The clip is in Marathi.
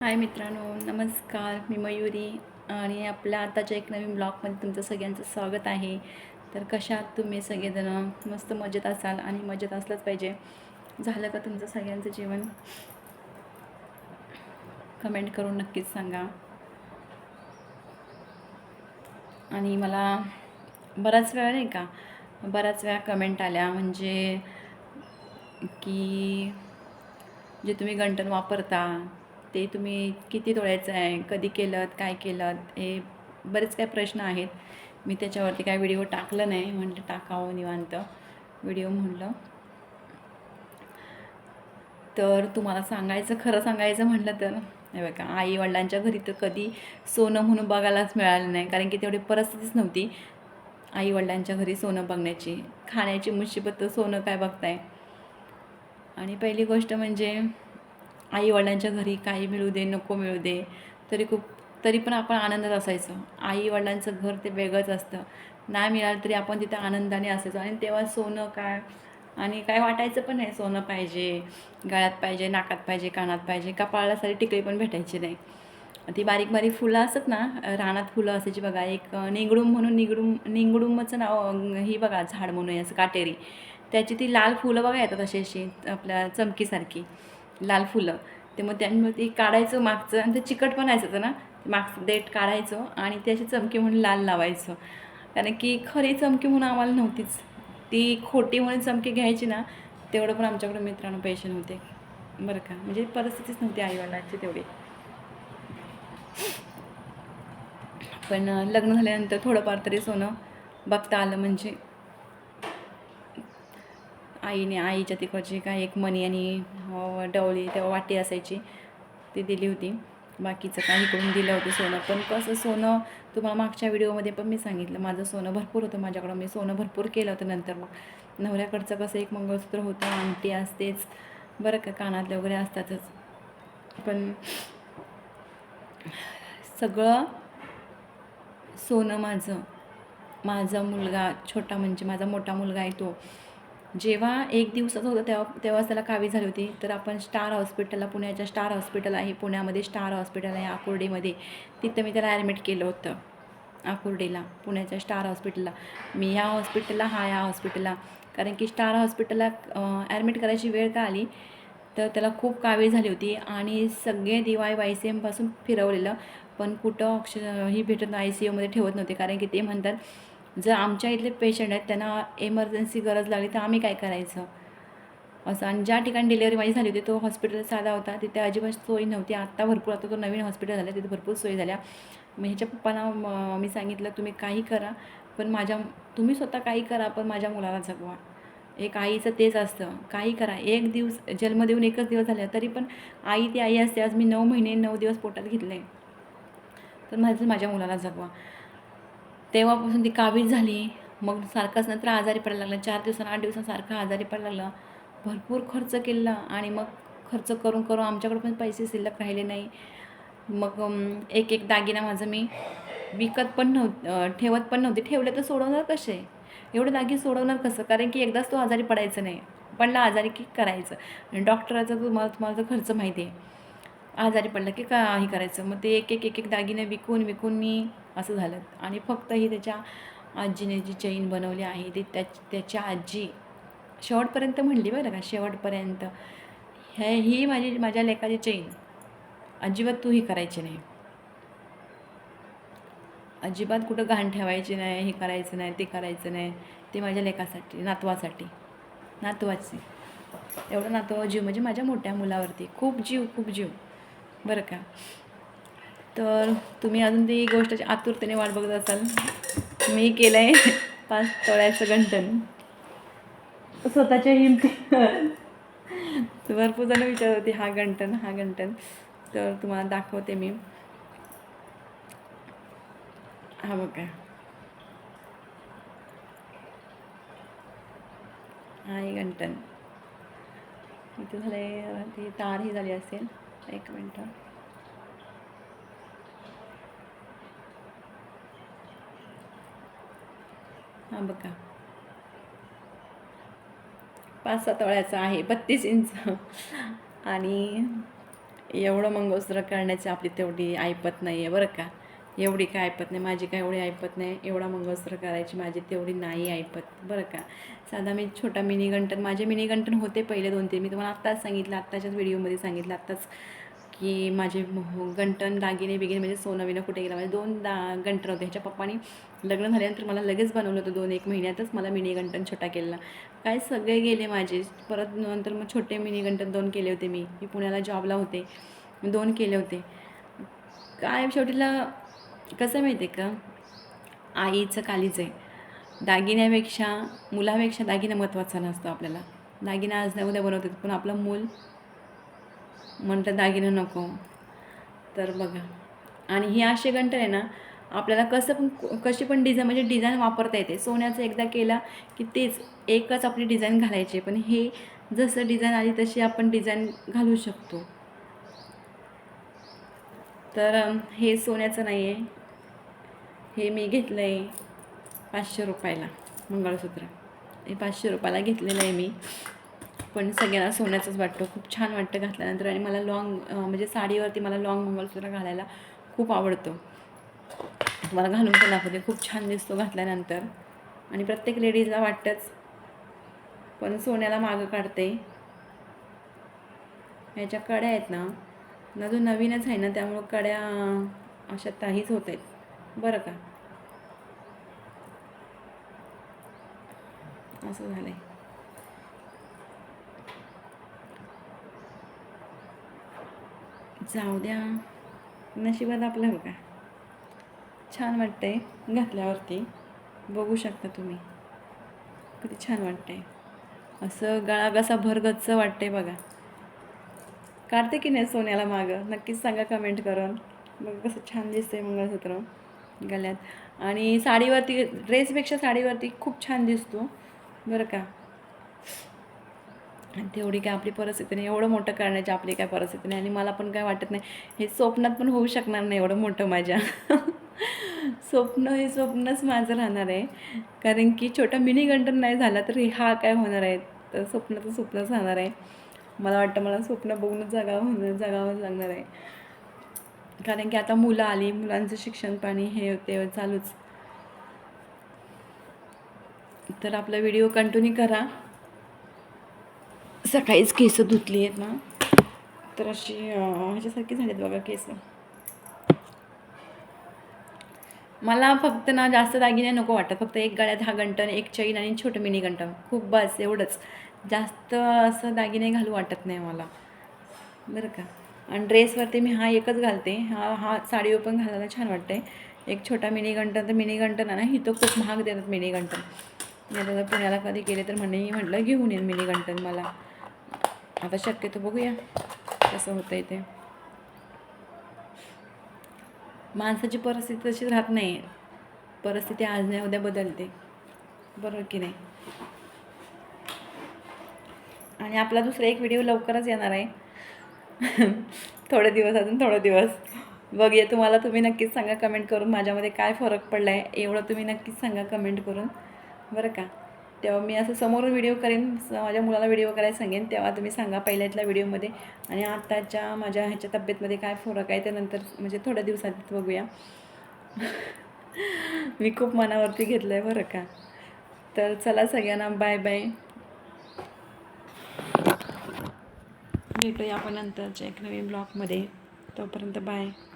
हाय मित्रांनो नमस्कार. मी मयुरी आणि आपल्या आताच्या एक नवीन ब्लॉगमध्ये तुमचं सगळ्यांचं स्वागत आहे. तर कशात तुम्ही सगळेजणं? मस्त मजेत असाल आणि मजेत असलंच पाहिजे. झालं का तुमचं सगळ्यांचं जीवन कमेंट करून नक्कीच सांगा. आणि मला बराच वेळा नाही का बऱ्याच वेळा कमेंट आल्या. म्हणजे की जे तुम्ही गंटन वापरता ते तुम्ही किती तोळ्याचं आहे कधी केलं काय केलं हे बरेच काही प्रश्न आहेत. मी त्याच्यावरती काय व्हिडिओ टाकलं नाही म्हटलं टाकावं निवांत. व्हिडिओ म्हणलं. तर तुम्हाला सांगायचं खरं सांगायचं म्हटलं तर हे बघा आई वडिलांच्या घरी तर कधी सोनं म्हणून बघायलाच मिळालं नाही कारण की तेवढी परिस्थितीच नव्हती आई वडिलांच्या घरी सोनं बघण्याची. खाण्याची मुशिबत तर सोनं काय बघताय. आणि पहिली गोष्ट म्हणजे आईवडिलांच्या घरी काही मिळू दे नको मिळू दे तरी खूप तरी पण आपण आनंदात असायचो. आईवडिलांचं घर ते वेगळंच असतं. नाही मिळालं तरी आपण तिथं आनंदाने असायचो. आणि तेव्हा सोनं काय आणि काय वाटायचं पण नाही. सोनं पाहिजे गळ्यात पाहिजे नाकात पाहिजे कानात पाहिजे कपाळाला सारी टिकळी पण भेटायची नाही. ती बारीक बारीक फुलं असत ना रानात फुलं असायची बघा. एक निगडूम म्हणून निगडूम निंगडुमचं नाव ही बघा झाड म्हणून असं काटेरी. त्याची ती लाल फुलं बघा येतात अशी अशी आपल्या चमकीसारखी. लाल फुलं. ते मग त्यामुळे ती काढायचं मागचं आणि ते चिकट पण असायचं ना. मागचं देठ काढायचं आणि ते असे चमकी म्हणून लाल लावायचं. कारण की खरी चमकी म्हणून आम्हाला नव्हतीच. ती खोटी म्हणून चमकी घ्यायची ना तेवढं पण आमच्याकडे मित्रांनो पैसे नव्हते. बरं का? म्हणजे परिस्थितीच नव्हती आईवडिलांची तेवढी. पण लग्न झाल्यानंतर थोडंफार तरी सोनं बघता आलं म्हणजे. आईने आईच्या तिकडची काय एक मनी आणि डवळी तेव्हा वाटी असायची. ती दिली होती. बाकीचं काही करून दिलं होतं सोनं. पण कसं सोनं तुम्हाला मागच्या व्हिडिओमध्ये पण मी सांगितलं. माझं सोनं भरपूर होतं माझ्याकडं. मी सोनं भरपूर केलं होतं नंतर मग. नवऱ्याकडचं कसं एक मंगळसूत्र होतं अंगठी असतेच. बरं का कानातले वगैरे असतातच. पण सगळं सोनं माझं. माझा मुलगा छोटा म्हणजे माझा मोठा मुलगा आहे तो. जेव्हा एक दिवसाचं होतं तेव्हा तेव्हाच त्याला कावी झाली होती. तर आपण स्टार हॉस्पिटलला पुण्याच्या स्टार हॉस्पिटल आहे पुण्यामध्ये स्टार हॉस्पिटल आहे आकुर्डीमध्ये. तिथं मी त्याला ॲडमिट केलं होतं आकुर्डीला पुण्याच्या स्टार हॉस्पिटलला. मी ह्या हॉस्पिटलला हा या हॉस्पिटलला. कारण की स्टार हॉस्पिटलला ॲडमिट करायची वेळ का आली? तर त्याला खूप कावी झाली होती आणि सगळे दिवाय वाय सी एमपासून फिरवलेलं. पण कुठं ऑक्सिजन ही भेटत आय सी यूमध्ये ठेवत नव्हते. कारण की ते म्हणतात जर आमच्या इथले पेशंट आहेत त्यांना एमर्जन्सी गरज लागली तर आम्ही काय करायचं? असं आणि ज्या ठिकाणी डिलेवरी माझी झाली होती तो हॉस्पिटल साधा होता. तिथे अजिबात सोय नव्हती. आत्ता भरपूर आता तो नवीन हॉस्पिटल झाला तिथे भरपूर सोयी झाल्या. मग ह्याच्या पप्पांना मी सांगितलं तुम्ही काही करा पण माझ्या तुम्ही स्वतः काही करा पण माझ्या मुलाला जगवा. एक आईचं तेच असतं. काही करा. एक दिवस जन्म देऊन एकच दिवस झाला तरी पण आई ती आई असते. आज मी नऊ महिने नऊ दिवस पोटात घेतले तर माझं माझ्या मुलाला जगवा. तेव्हापासून ती कावीळ झाली. मग सारखाच नंतर आजारी पडायला लागला. चार दिवसांना आठ दिवसांसारखा आजारी पडायला लागला. भरपूर खर्च केला आणि मग खर्च करून करून आमच्याकडे पण पैसे शिल्लक राहिले नाही. मग एक एक दागिना माझं मी विकत पण नव्ह ठेवत पण नव्हते. ठेवले तर सोडवणार कसे? एवढे दागिने सोडवणार कसं? कारण की एकदाच तो आजारी पडायचं नाही. पडला आजारी की करायचं? आणि डॉक्टराचा तुम्हाला तुम्हाला खर्च माहिती आहे. आजारी पडला की का हे करायचं? मग ते एक एक एक एक दागिने विकून विकून मी असं झालं. आणि फक्त ही त्याच्या आजीने जी चैन बनवली आहे ती त्या त्याच्या आजी शेवटपर्यंत म्हणली बरं का शेवटपर्यंत हे ही माझी माझ्या लेखाची चैन. अजिबात तू ही करायची नाही. अजिबात कुठं घाण ठेवायची नाही हे करायचं नाही ते करायचं नाही. ते माझ्या लेखासाठी नातवासाठी. नातवाचे. एवढं नातवा जीव म्हणजे माझ्या मोठ्या मुलावरती. खूप जीव खूप जीव. बरं का. तर तुम्ही अजून ती गोष्टची आतुरतेने वाट बघत असाल. मी केलं आहे पाच तोळ्याचं गंठन. स्वतःच्या हिमती. भरपूर जण विचारत होती हा गंठन हा गंठन. तर तुम्हाला दाखवते मी. हा बघा. हा हे गंठन. इथे झाले ती तार ही झाली असेल. एक मिनटं. हां बघा. पाच सहा आहे बत्तीस इंच. आणि एवढं मंगळसूत्र करण्याची आपली तेवढी ऐपत नाही आहे बरं का? एवढी काय ऐपत नाही माझी काय एवढी ऐपत नाही एवढा मंगळसूत्र करायची माझी तेवढी नाही ऐपत बरं का? साधा मी छोटा मिनी गंटन माझे मिनी गंटन होते पहिले दोन तीन मी तुम्हाला आत्ताच सांगितलं आत्ताच्याच व्हिडिओमध्ये सांगितलं आत्ताच की माझे हो, गंटन दागिने बिगिने म्हणजे सोनं विनं कुठे गेलं माझे दोन दा गंटन होते ह्याच्या पप्पानी लग्न झाल्यानंतर मला लगेच बनवलं होतं दोन एक महिन्यातच मला मिनी गंटन छोटा केलेला. काय सगळे गेले माझे परत नंतर मग छोटे मिनी गंटन दोन केले होते मी मी पुण्याला जॉबला होते दोन केले होते. काय शेवटीला कसं माहिती आहे का? आईचं कालीच आहे. दागिन्यापेक्षा मुलापेक्षा दागिना महत्त्वाचा नसतो आपल्याला. दागिना आज नाही उद्या बनवतात पण आपलं मूल म्हणतं दागिना नको. तर बघा. आणि ही असे गंटन आहे ना आपल्याला कसं पण कशी पण डिझाईन म्हणजे डिझाईन वापरता येते. सोन्याचं एकदा केला की तेच एकच आपली डिझाईन घालायची पण हे जसं डिझाईन आली तशी आपण डिझाईन घालू शकतो. तर हे सोन्याचं नाही आहे हे मी घेतलं आहे पाचशे रुपयाला मंगळसूत्र. हे पाचशे रुपयाला घेतलेलं आहे मी. पण सगळ्यांना सोन्याचंच वाटतं. खूप छान वाटतं घातल्यानंतर आणि मला लॉंग म्हणजे साडीवरती मला लॉंग मंगळसूत्र घालायला खूप आवडतं. मला घालून पण दाखवते. खूप छान दिसतो घातल्यानंतर. आणि प्रत्येक लेडीजला वाटतंच. पण सोन्याला मागं काढते. ह्याच्या कड्या आहेत ना. अजून नवीनच आहे ना त्यामुळं कड्या अशा ताहीच होत आहेत. बरं का. असं झालं आहे जाऊ द्या. नशिबात आपलं बघा. छान वाटतंय घातल्यावरती. बघू शकता तुम्ही. किती छान वाटतंय. असं गळा कसा भरगच्च वाटतंय बघा. काढते की नाही सोन्याला मागं. नक्कीच सांगा कमेंट करून. मग कसं छान दिसतंय मंगळसूत्र. गळ्यात. आणि साडीवरती ड्रेसपेक्षा साडीवरती खूप छान दिसतो. बरं का? तेवढी काय आपली परिस्थिती नाही. एवढं मोठं करण्याची आपली काय परिस्थिती नाही. आणि मला पण काय वाटत नाही हे स्वप्नात पण होऊ शकणार नाही एवढं मोठं माझ्या. स्वप्न हे स्वप्नच माझं राहणार आहे. कारण की छोटा मिनी गंटन नाही झाला तर हा काय होणार आहे? तर स्वप्न तर स्वप्नच राहणार आहे. मला वाटतं मला स्वप्न बघूनच जगावं होणार जगावं लागणार आहे. कारण की आता मुलं आली मुलांचं शिक्षण पाणी हे ते चालूच. तर आपला व्हिडिओ कंटिन्यू करा. सकाळीच केस धुतली आहेत ना तर अशी ह्याच्यासारखी ह्याच्यासारखी झालीत बघा केस. मला फक्त ना जास्त दागिने नको वाटत फक्त एक गळ्यात हा गंटन एक चैन आणि छोटं मिनी गंटन खूप बस एवढंच. जास्त असं दागिने घालू वाटत नाही मला. बरं का? आणि ड्रेसवरती मी हा एकच घालते. हा हा साडीवर पण घालायला छान वाटते एक छोटा मिनी गंटन तर मिनी गंटन आहे ना इथं खूप महाग देतात मिनी गंटन मी आता पुण्याला कधी गेले तर म्हणे मी म्हटलं घेऊन येईन मिनी गंटन मला. आता शक्यतो बघूया कसं होतं आहे ते. माणसाची परिस्थिती तशीच राहत नाही. परिस्थिती आज नाही उद्या बदलते. बरोबर की नाही? आणि आपला दुसरा एक व्हिडिओ लवकरच येणार आहे. थोडे दिवस अजून थोडे दिवस. बघूया तुम्हाला तुम्ही नक्कीच सांगा कमेंट करून माझ्यामध्ये काय फरक पडला आहे एवढं तुम्ही नक्कीच सांगा कमेंट करून. बरं का? तेव्हा मी असं समोरून व्हिडिओ करेन माझ्या मुलाला व्हिडिओ करायला सांगेन तेव्हा तुम्ही सांगा पहिल्यातल्या व्हिडिओमध्ये आणि आत्ताच्या माझ्या ह्याच्या तब्येतमध्ये काय फरक आहे ते नंतर म्हणजे थोड्या दिवसात बघूया. मी खूप मनावरती घेतलं आहे बरं का? तर चला सगळ्यांना बाय बाय भेटूया आपण नंतरच्या एक नवीन ब्लॉगमध्ये तोपर्यंत बाय